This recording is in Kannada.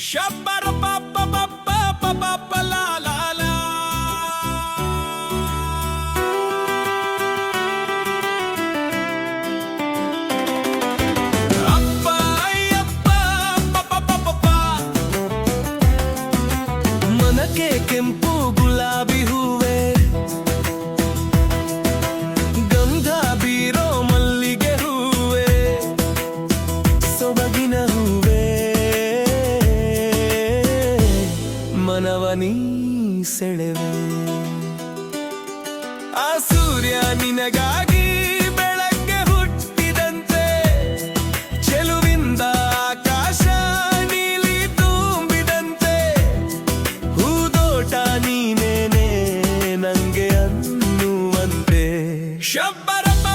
షబ్బర పబ్బ పబ్బ పబ్బ లాలా మనకే కెంపు గులాబీ హూ ಮನವ ನೀ ಸೆಳೆವೆ. ಆ ಸೂರ್ಯ ನಿನಗಾಗಿ ಬೆಳಗ್ಗೆ ಹುಟ್ಟಿದಂತೆ, ಚೆಲುವಿಂದ ಆಕಾಶ ನೀಲಿ ತುಂಬಿದಂತೆ, ಹೂದೋಟ ನೀನೇನೆ ನಂಗೆ ಅನ್ನುವಂತೆ. ಶಬ್ಬರಪ್ಪ